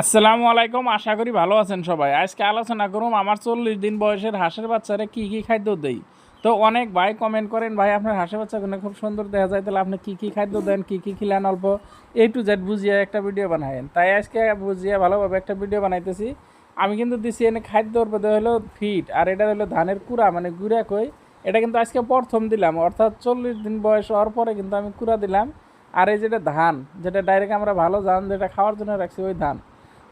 আসসালামু আলাইকুম, আশা করি ভালো আছেন সবাই। আজকে আলোচনা করুন আমার চল্লিশ দিন বয়সের হাঁসের বাচ্চারা কী কী খাদ্য দেই। তো অনেক ভাই কমেন্ট করেন, ভাই, আপনার হাঁসের বাচ্চাগুলো খুব সুন্দর দেখা যায়, তাহলে আপনি কী কী খাদ্য দেন, কী কী খিলান অল্প? এ টু জেড বুঝিয়ে একটা ভিডিও বানায়েন। তাই আজকে বুঝিয়ে ভালোভাবে একটা ভিডিও বানাইতেছি। আমি কিন্তু দিছি এনে খাদ্যর মধ্যে হলো ফিট আর এটা হলো ধানের কুড়া মানে গুঁড়া কই। এটা কিন্তু আজকে প্রথম দিলাম, অর্থাৎ চল্লিশ দিন বয়স হওয়ার পরে কিন্তু আমি কুড়া দিলাম। আর এই যেটা ধান, যেটা ডাইরেক্ট আমরা ভালো ধান, যেটা খাওয়ার জন্য রাখছি, ওই ধান।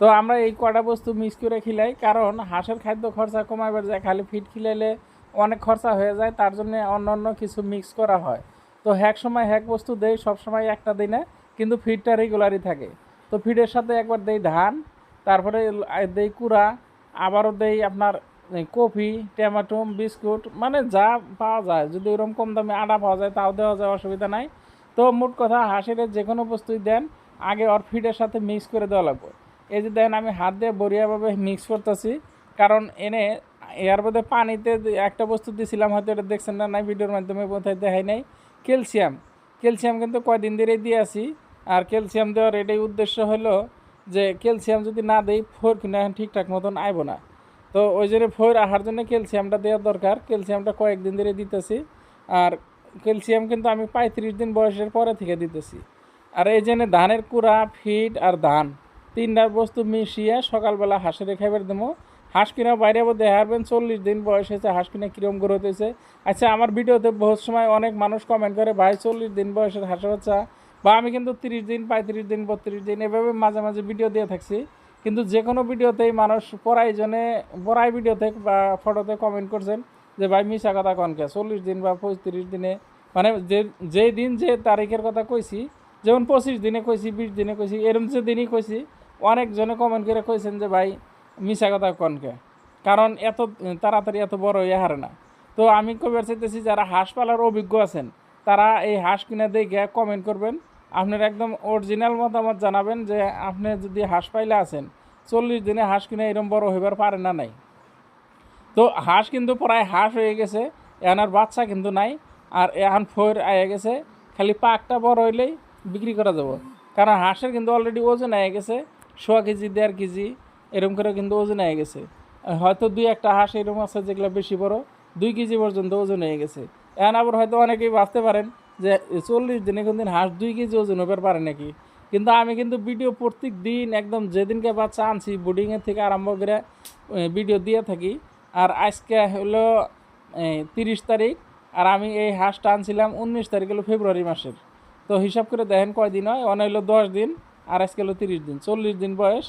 তো আমরা এই কটা বস্তু মিক্স করে খিলাই, কারণ হাঁসের খাদ্য খরচা কমাইবার যায়, খালি ফিট খিলাইলে অনেক খরচা হয়ে যায়, তার জন্য অন্য অন্য কিছু মিক্স করা হয়। তো হ্যাক সময় হ্যাক বস্তু দেই, সব সময় একটা দিনে কিন্তু ফিডটা রেগুলারই থাকে। তো ফিডের সাথে একবার দেই ধান, তারপরে দেই কুড়া, আবারও দেই আপনার কফি টমেটো, বিস্কুট মানে যা পাওয়া যায়। যদি ওরকম কম দামে আটা পাওয়া যায়, তাও দেওয়া যায়, অসুবিধা নাই। তো মোট কথা, হাঁসের যে কোনো বস্তুই দেন, আগে ওর ফিডের সাথে মিক্স করে দেওয়া লাগবে। এই যে দেখেন আমি হাত দিয়ে বড়িয়াভাবে মিক্স করতেছি। কারণ এনে এর মধ্যে পানিতে একটা বস্তু দিয়েছিলাম হয়তো এটা দেখছেন না, নাই ভিডিওর মাধ্যমে কোথায় দেখাই নাই। ক্যালসিয়াম। ক্যালসিয়াম কিন্তু কয়দিন ধরেই দিয়ে আসি আর ক্যালসিয়াম দেওয়ার এটাই উদ্দেশ্য হলো যে ক্যালসিয়াম যদি না দেই, ফোর কিন্তু এখন ঠিকঠাক মতন আইব না। তো ওই জন্য ফোর আহার জন্য ক্যালসিয়ামটা দেওয়ার দরকার। ক্যালসিয়ামটা কয়েকদিন ধরে দিতেছি। আর ক্যালসিয়াম কিন্তু আমি পঁয়ত্রিশ দিন বয়সের পরে থেকে দিতেছি। আর এই জন্য ধানের কুড়া, ফিড আর ধান। তিনটা বস্তু মিশিয়ে সকালবেলা হাঁসের খাইবার দেবো। হাঁস কিনা বাইরে দেখাবেন হারবেন, চল্লিশ দিন বয়স হয়েছে, হাঁস কিনা কীরকম গ্রোথ হয়েছে। আচ্ছা আমার ভিডিওতে বহুত সময় অনেক মানুষ কমেন্ট করে, ভাই, চল্লিশ দিন বয়সের হাঁস বাচ্চা? বা আমি কিন্তু তিরিশ দিন, পঁয়ত্রিশ দিন, বত্রিশ দিন এভাবে মাঝে মাঝে ভিডিও দিয়ে থাকছি। কিন্তু যে কোনো ভিডিওতেই মানুষ পড়াই জনে পড়াই ভিডিওতে বা ফটোতে কমেন্ট করছেন যে, ভাই মিশা কথা কনকে চল্লিশ দিন বা পঁয়ত্রিশ দিনে? মানে যে, যেই দিন যে তারিখের কথা কইছি, যেমন পঁচিশ দিনে কইছি, বিশ দিনে কইছি, এরম যে দিনই কইছি অনেকজনে কমেন্ট করে কইছেন যে, ভাই মিশা কথা কনকে কারণ এত, তাড়াতাড়ি এত বড় হয়ে হারে না। তো আমি কবার চাইতেছি, যারা হাঁস পালার অভিজ্ঞ আছেন, তারা এই হাঁস কিনে দেখে কমেন্ট করবেন। আপনার একদম অরিজিনাল মতামত জানাবেন যে, আপনি যদি হাঁস পাইলে আছেন, চল্লিশ দিনে হাঁস কিনে এরম বড় হইবার পারে না নাই। তো হাঁস কিন্তু প্রায় হাঁস হয়ে গেছে, এনার বাচ্চা কিন্তু নাই, আর এখন ফোর আয়ে গেছে, খালি পাকটা বড় হইলেই বিক্রি করা যাব। কারণ হাঁসের কিন্তু অলরেডি ওজন আয়ে গেছে সোয়া কেজি, দেড় কেজি, এরকম করে কিন্তু ওজন হয়ে গেছে। হয়তো দুই একটা হাঁস এরকম আছে যেগুলো বেশি বড়, দুই কেজি পর্যন্ত ওজন হয়ে গেছে। এখন আবার হয়তো অনেকেই ভাবতে পারেন যে চল্লিশ দিনে কোন দিন হাঁস দুই কেজি ওজন হতে পারে নাকি? কিন্তু আমি কিন্তু ভিডিও প্রত্যেক দিন একদম যেদিনকে বাচ্চা আনছি বোর্ডিংয়ের থেকে আরম্ভ করে ভিডিও দিয়ে থাকি। আর আজকে হলো তিরিশ তারিখ, আর আমি এই হাঁসটা আনছিলাম উনিশ তারিখ হলো ফেব্রুয়ারি মাসের। তো হিসাব করে দেখেন কয়দিন হয়? অনেক হলো দশ দিন। আর আজকে হলো তিরিশ দিন, চল্লিশ দিন বয়স।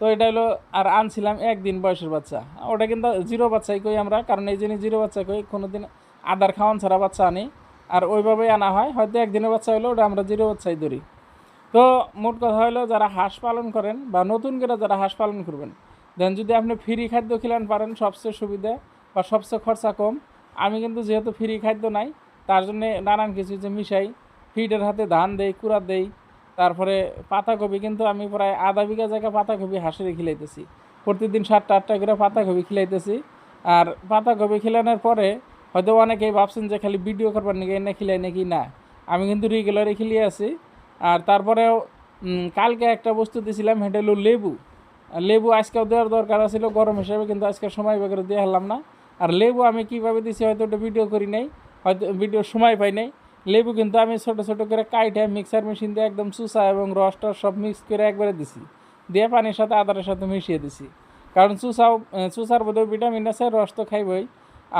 তো এটা হলো, আর আনছিলাম একদিন বয়সের বাচ্চা। ওটা কিন্তু জিরো বাচ্চাই কই আমরা, কারণ এই জন্য জিরো বাচ্চা কই কোনো দিন আদার খাওয়ান ছাড়া বাচ্চা আনি। আর ওইভাবেই আনা হয়, হয়তো একদিনের বাচ্চা হলো ওটা আমরা জিরো বাচ্চাই ধরি। তো মোট কথা হলো যারা হাঁস পালন করেন বা নতুন করে যারা হাঁস পালন করবেন, দেন যদি আপনি ফ্রি খাদ্য খিলান পারেন, সবচেয়ে সুবিধা বা সবচেয়ে খরচা কম। আমি কিন্তু যেহেতু ফ্রি খাদ্য নাই, তার জন্যে নানান কিছু যে মিশাই, ফিডের হাতে ধান দেই, কুড়া দেই তারপরে পাতাকপি কিন্তু আমি প্রায় আধা বিঘা জায়গা পাতাকপি হাঁসেরে খিলাইতেছি। প্রতিদিন সাতটা আটটা করে পাতাকপি খিলাইতেছি। আর পাতাকপি খিলানোর পরে হয়তো অনেকেই ভাবছেন যে খালি ভিডিও করবার নাকি এনে খিলাই নাকি না। আমি কিন্তু রেগুলারে খিলিয়ে আছি। আর তারপরেও কালকে একটা বস্তু দিয়েছিলাম সেটা লেবু। লেবু আজকেও দেওয়ার দরকার ছিল গরম হিসাবে কিন্তু আজকে সময় বেগরে দিয়ে হলাম না। আর লেবু আমি কীভাবে দিছি হয়তো ওটা ভিডিও করি নাই, হয়তো ভিডিও সময় পাই নাই। লেবু কিন্তু আমি ছোটো ছোটো করে কাইটে মিক্সার মেশিন দিয়ে একদম চুষা এবং রসটা সব মিক্স করে একবারে দিছি। দিয়ে পানির সাথে আদারের সাথে মিশিয়ে দিছি। কারণ চুষাও চুষার বোধহয় ভিটামিন আছে, রস তো খাইবই।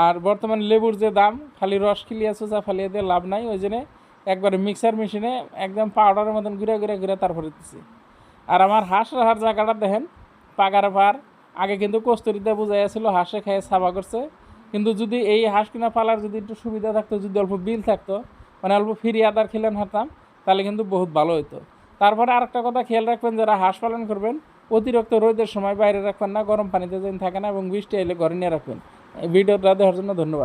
আর বর্তমানে লেবুর যে দাম, খালি রস খিলিয়ে চুষা ফালিয়ে দিয়ে লাভ নাই। ওই জন্যে একবারে মিক্সার মেশিনে একদম পাউডারের মতন ঘুরে ঘুরে ঘুরে তারপরে দিচ্ছি আর আমার হাঁস রাহার জায়গাটা দেখেন, পাগার পার আগে কিন্তু কস্তুরিতে বোঝাই আসছিল হাঁসে খেয়ে সাবা করছে। কিন্তু যদি এই হাঁস কিনা পালার যদি একটু সুবিধা থাকতো, যদি অল্প বিল থাকতো মানে অল্প ফ্রি আদার খেলেন হাঁটতাম তাহলে কিন্তু বহুত ভালো হতো তারপরে আরেকটা কথা খেয়াল রাখবেন, যারা হাঁস পালন করবেন, অতিরিক্ত রোদের সময় বাইরে রাখবেন না, গরম পানিতে যেন থাকে না এবং বৃষ্টি এলে ঘরে নিয়ে রাখবেন। ভিডিওটা দেওয়ার জন্য ধন্যবাদ।